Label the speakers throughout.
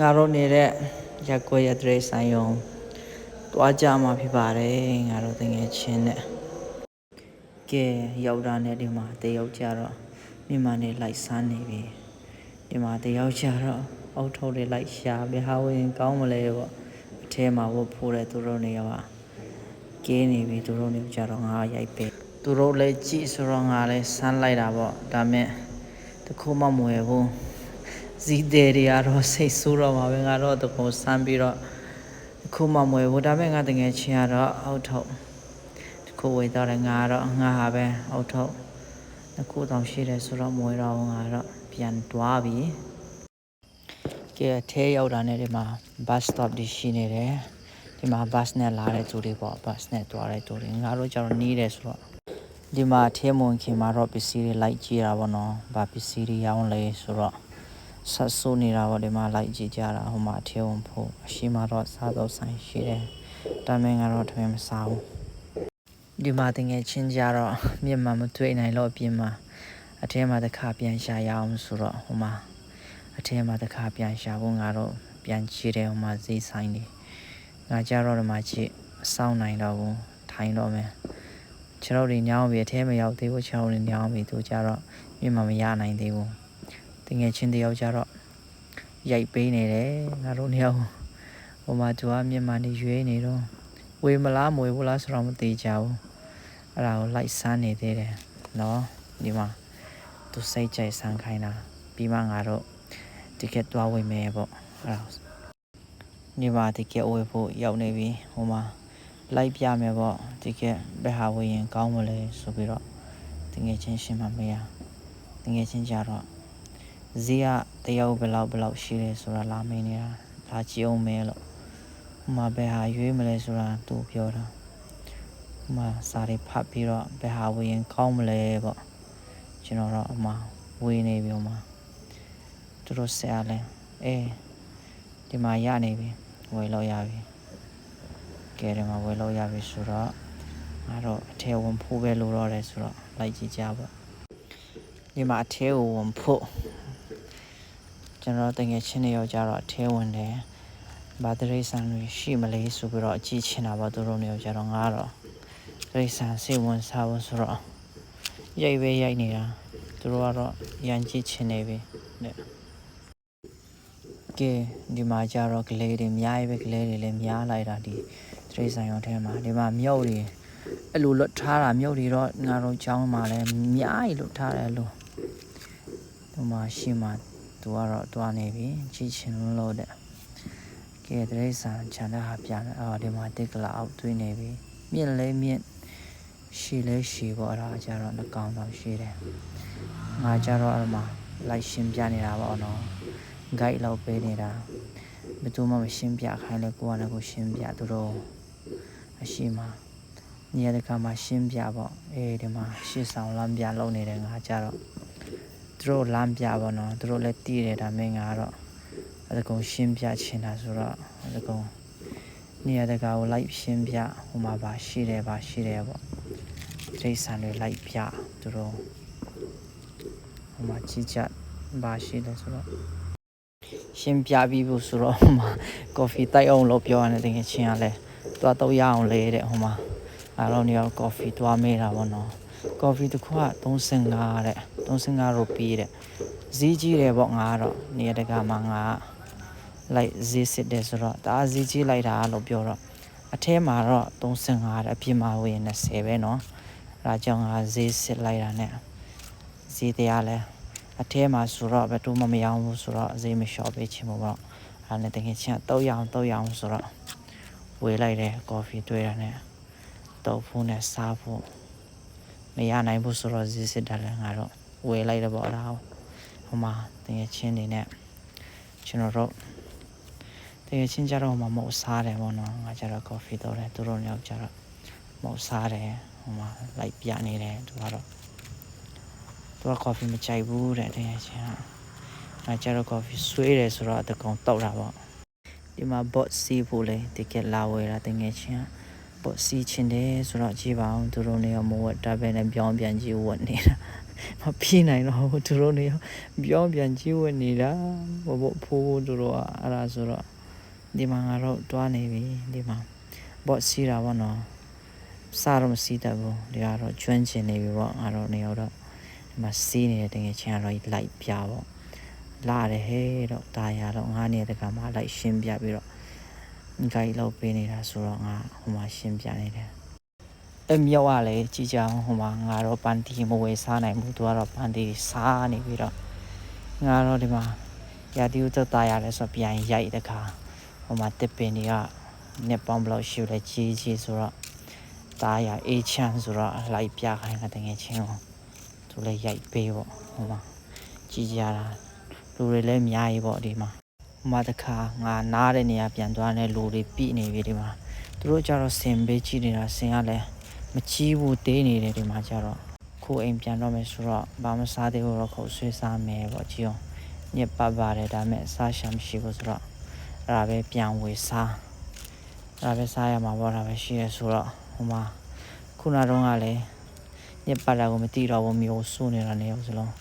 Speaker 1: ငါတို့နေတဲ့ရက်ကွက်ရတဲ့ဆိုင်ယုံတွားကြမှာဖြစ်ပါတယ်ငါတို့တငယ်ချင်းနဲ့ကဲရောက်တာနဲ့ဒီမှာတယောက်ကြတော့မိမနဲ့လိုက်စားနေပြီဒီမှာတယောက်ကြတော့အောက်ထုတ်တွေလိုက်ရှာဘယ်ဟာဝင်ကောင်းမလဲပေါ့အထဲမှာဝတ်ဖို့တဲ့သူတို့နေရောကဲနေပြီသူတို့နေကြတော့ငါရိုက်ပဲသူတို့လည်းကြည့်ဆိုတော့ငါလည်းဆန်းလိုက်တာပေါ့ဒါမဲ့တခုမှမဝယ်ဘူး ဇီးတယ်တွေကတော့စိတ်ဆိုးတော့မှာပဲငါတော့တကုံစမ်းပြီးတော့ခုမှမွေဘူးဒါပေမဲ့ငါတကယ်ချင်းကတော့အောက်ထုတ်တခုဝေတော့တယ်ငါကတော့ငါဟာပဲအောက်ထုတ်တခုတောင်ရှိတယ်ဆိုတော့မွေတော့ငါတော့ပြန်တွားပြီကဲထဲရောက်တာနဲ့ဒီမှာ bus stop ဒီရှိနေတယ်ဒီမှာ bus နဲ့လာတဲ့သူတွေပေါ့ bus နဲ့တွားတဲ့သူတွေငါတို့ကျတော့နီးတယ်ဆိုတော့ဒီမှာထဲမွန်ခင်မှာတော့ပစ္စည်းတွေလိုက်ကြည့်တာပေါ့နော်ဗာပစ္စည်းတွေရောင်းလဲဆိုတော့ ဆက်ဆိုးနေတာပေါ့ဒီမှာလိုက်ကြည့်ကြတာဟိုမှာအထဲဝင်ဖို့အရှိမတော့စားတော့ဆိုင်ရှိတယ်ဒါမင်းကတော့ထမင်းမစားဘူးဒီမှာတငယ်ချင်းကြတော့မြင်မှမတွေ့နိုင်တော့အပြင်မှာအထဲမှာတစ်ခါပြန်ရှာရအောင်ဆိုတော့ဟိုမှာအထဲမှာတစ်ခါပြန်ရှာဖို့ငါတော့ပြန်ကြည့်တယ်ဟိုမှာဈေးဆိုင်နေငါကြတော့ဒီမှာကြည့်စောင်းနိုင်တော့ဘူးထိုင်တော့မယ်ခြေတော်တွေညောင်းပြီးအထဲမရောက်သေးဘူးခြေတော်တွေညောင်းပြီးသူကြတော့မြင်မှမရနိုင်သေးဘူး တငယ်ချင်းတယောက်ကြတော့ရိုက်ပေးနေတယ်ငါတို့နှစ်ယောက်ဟိုမှာသူကမြန်မာနေရွေးနေတော့ဝေမလားမဝေဘူးလားဆိုတော့မသိကြဘူးအဲ့ဒါကိုလိုက်ဆန်းနေသေးတယ်နော်ဒီမှာသူစိတ်ကြိုက်ဆန်းခိုင်းတာပြီးမှငါတို့ဒီကက်သွားဝေမယ်ပေါ့အဲ့ဒါဒီမှာဒီကက်ဝေဖို့ရောက်နေပြီဟိုမှာလိုက်ပြမယ်ပေါ့ဒီကက်ဘယ်ဟာဝေရင်ကောင်းမလဲဆိုပြီးတော့တငယ်ချင်းရှင်းမှမရတငယ်ချင်းကြတော့ ဈေးကတယောက်ဘယ်လောက်ဘယ်လောက်ရှိတယ်ဆိုတာလာမင်းနေတာလာကြည့်အောင်မဲလို့ဟိုမှာဘယ်ဟာရွေးမလဲဆိုတာသူပြောတာဟိုမှာစာတွေဖတ်ပြီးတော့ဘယ်ဟာဝင်ရင်ကောင်းမလဲပေါ့ကျွန်တော်တော့အမှဝေးနေပြီဟိုမှာသူတို့ဆက်ရလဲအေးဒီမှာရနေပြီဝယ်လို့ရပြီကဲဒီမှာဝယ်လို့ရပြီဆိုတော့ငါတော့အထဲဝင်ဖို့ပဲလိုတော့တယ်ဆိုတော့လိုက်ကြည့်ကြပေါ့ဒီမှာအထဲကိုဝင်ဖို့ ကျွန်တော်တငယ်ချင်းတွေရောကြတော့အထဲဝင်တယ်ဘာတရိษံတွေရှိမလဲဆိုပြီးတော့အကြည့်ချင်တာပေါ့သူတို့တွေရောကြတော့ငါတော့တရိษံစိတ်ဝင်စားဖို့ဆိုတော့ရိုက်ပဲရိုက်နေတာသူတို့ကတော့ရန်ကြည့်ချင်နေပြီတဲ့ကဲဒီမှာကြတော့ကလေးတွေအများကြီးပဲကလေးတွေလည်းများလိုက်တာဒီတရိษံရောထဲမှာဒီမှာမြုပ်တွေအဲ့လိုလွတ်ထားတာမြုပ်တွေတော့ငါတို့ကျောင်းမှာလည်းအများကြီးလွတ်ထားတယ်လို့ဒီမှာရှိမှ သူကတော့တွားနေပြီကြည့်ချင်လို့တဲ့ကဲတရိษံခြံတဲ့ဟာပြန်တယ်အော်ဒီမှာတစ်ကလာအောက်သွင်းနေပြီမြင့်လဲမြင့်ရှည်လဲရှည်ပေါ့အဲ့ဒါကြတော့နှကောင်တော့ရှည်တယ်ငါကြတော့အဲ့မှာလိုက်ရှင်းပြနေတာပေါ့နော် guide လောက်ပေးနေတာဘယ်သူမှမရှင်းပြခိုင်းလဲကိုကလည်းကိုရှင်းပြသူတို့အရှိမညရကမှာရှင်းပြပေါ့အေးဒီမှာရှေ့ဆောင်လမ်းပြလုပ်နေတယ်ငါကြတော့သူ တို့လမ်းပြပါတော့သူတို့လည်းတည်တယ်ဒါမဲ့ငါတော့အဲဒါကုံရှင်းပြချင်တာဆိုတော့အဲဒါကုံနေရာတကာကိုလိုက်ရှင်းပြဟိုမှာပါရှိတယ်ပါရှိတယ်ပေါ့ဒိဋ္ဌာန်တွေလိုက်ပြသူတို့ဟိုမှာကြည့်ကြပါရှိတယ်ဆိုတော့ရှင်းပြပြီးဖို့ဆိုတော့ဟိုမှာကော်ဖီတိုက်အောင်လို့ပြောရတယ်တကယ်ချင်းကလည်းသွားတော့ရအောင်လေတဲ့ဟိုမှာအားလုံးနေရောကော်ဖီသွားမေးတာပေါ့နော် ကော်ဖီတစ်ခွက35တဲ့35ရူပီတဲ့ဈေးကြီးတယ်ပေါ့ငါကတော့နေရာတကာမှာငါလိုက်ဈေးစစ်တယ်ဆိုတော့ဒါဈေးကြီးလိုက်တာလို့ပြောတော့အထဲမှာတော့35တဲ့အပြင်မှာဝင်20ပဲเนาะအဲဒါကြောင့်ငါဈေးစစ်လိုက်တာ ਨੇ ဈေးတရားလဲအထဲမှာဆိုတော့ဘယ်သူမှမရောင်းဘူးဆိုတော့ဈေးမလျှော့ပေးချင်ဘူးပေါ့အဲနဲ့တကယ်ချင်းတော့ရအောင်တော့ရအောင်ဆိုတော့ဝေးလိုက်တယ်ကော်ဖီတွေ့တာ ਨੇ တော့ဖုန်းနဲ့စားဖို့ မရနိုင်ဘူးဆိုတော့ဈေးစစ်တာလည်းငါတော့ဝယ်လိုက်တယ်ပေါ့အဲ့ဒါကိုဟိုမှာတကယ်ချင်းနေနဲ့ကျွန်တော်တို့တကယ်ချင်းကြတော့ဟိုမှာမဟုတ်စားတယ်ပေါ့နော်ငါကြတော့ coffee တော့တယ်သူတို့ညောက်ကြတော့မဟုတ်စားတယ်ဟိုမှာလိုက်ပြနေတယ်သူကတော့သူက coffee မကြိုက်ဘူးတဲ့တကယ်ချင်းကငါကြတော့ coffee ဆွေးတယ်ဆိုတော့အတကောင်တောက်တာပေါ့ဒီမှာ bot စီးဖို့လေတကယ်လာဝယ်တာတကယ်ချင်းက ပေါ့စီချင်တယ်ဆိုတော့ကြည့်ပါအောင်သူတို့နေရောမဝတ်တာပဲနဲ့ပြောင်းပြန်ကြည့်ဝတ်နေတာမပြေးနိုင်တော့ဘူးသူတို့နေပြောင်းပြန်ကြီးဝင်နေတာဘဘဖိုးဖိုးတို့တော့အဲ့ဒါဆိုတော့ဒီမှာငါတို့တွားနေပြီဒီမှာဘော့စီးတာပေါ့နော်စားတော့မစီးတတ်ဘူးဒီကတော့ကျွမ်းကျင်နေပြီပေါ့ငါတို့နေတော့ဒီမှာစီးနေတဲ့တကယ်ချင်းကတော့လိုက်ပြပေါ့လာတယ်ဟဲ့တော့ဒါရတော့ငါနေတဲ့ကမှလိုက်ရှင်းပြပြီးတော့ ဂိုက်လောက်ပေးနေတာဆိုတော့ငါဟိုမှာရှင်းပြနေတယ်အမြောက်ကလည်းကြည်ကြအောင်ဟိုမှာငါတော့ပန်တီမဝယ်စားနိုင်ဘူးသူကတော့ပန်တီစားနေပြီးတော့ငါတော့ဒီမှာရာတီဥသက်သားရတယ်ဆိုတော့ပြန်ရိုက်တဲ့ခါဟိုမှာတစ်ပင်တွေကနှစ်ပေါင်းဘယ်လောက်ရှိလဲကြီးကြီးဆိုတော့ตาရအေးချမ်းဆိုတော့လိုက်ပြခိုင်းတာတကယ်ချင်းကိုသူလည်းရိုက်ပေးပေါ့ဟိုမှာကြည်ကြတာလူတွေလည်းအများကြီးပေါ့ဒီမှာ ဟိုမှာတခါငါနားတဲ့နေရာပြန်သွားတဲ့လူတွေပြိနေပြီဒီမှာသူတို့ကြတော့စင်ပေးကြည့်နေတာစင်ကလည်းမချီးဘူးတေးနေတယ်ဒီမှာကျတော့ခိုးအိမ်ပြန်တော့မယ်ဆိုတော့ဘာမစားသေးဘူးတော့ခုတ်ဆွေးစားမယ်ပေါ့ကြည့်အောင်ညက်ပတ်ပါတယ်ဒါပေမဲ့စားရှာမရှိဘူးဆိုတော့အဲ့ဒါပဲပြန်ဝေစားအဲ့ဒါပဲစားရမှာပေါ့ဒါပဲရှိရဆိုတော့ဟိုမှာခုနတော့ကလည်းညက်ပတ်တာကိုမသိတော့ဘူးမျိုးစိုးနေတာနေအောင်စလုံး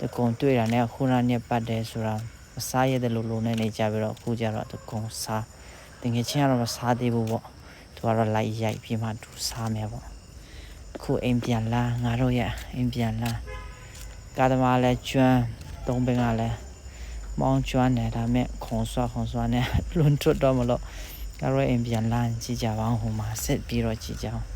Speaker 1: တကုံတွေ့တာနဲ့ခုနညက်ပတ်တယ်ဆိုတာ မစားရတဲ့လိုလိုနဲ့နေကြပြီးတော့အခုကျတော့တကုံစားတကယ်ချင်းကတော့မစားသေးဘူးပေါ့သူကတော့လိုက်ရိုက်ပြီးမှသူစားမယ်ပေါ့အခုအိမ်ပြန်လာငါတို့ရဲ့အိမ်ပြန်လာကာသမားလည်းကျွမ်းသုံးပင်ကလည်းမောင်းကျွမ်းတယ်ဒါပေမဲ့ခုံဆွခုံဆွနဲ့လွန်ထွတ်တော့မလို့ငါတို့ရဲ့အိမ်ပြန်လာကြည့်ကြပါဦးဟိုမှာဆက်ပြီးတော့ကြည့်ကြအောင်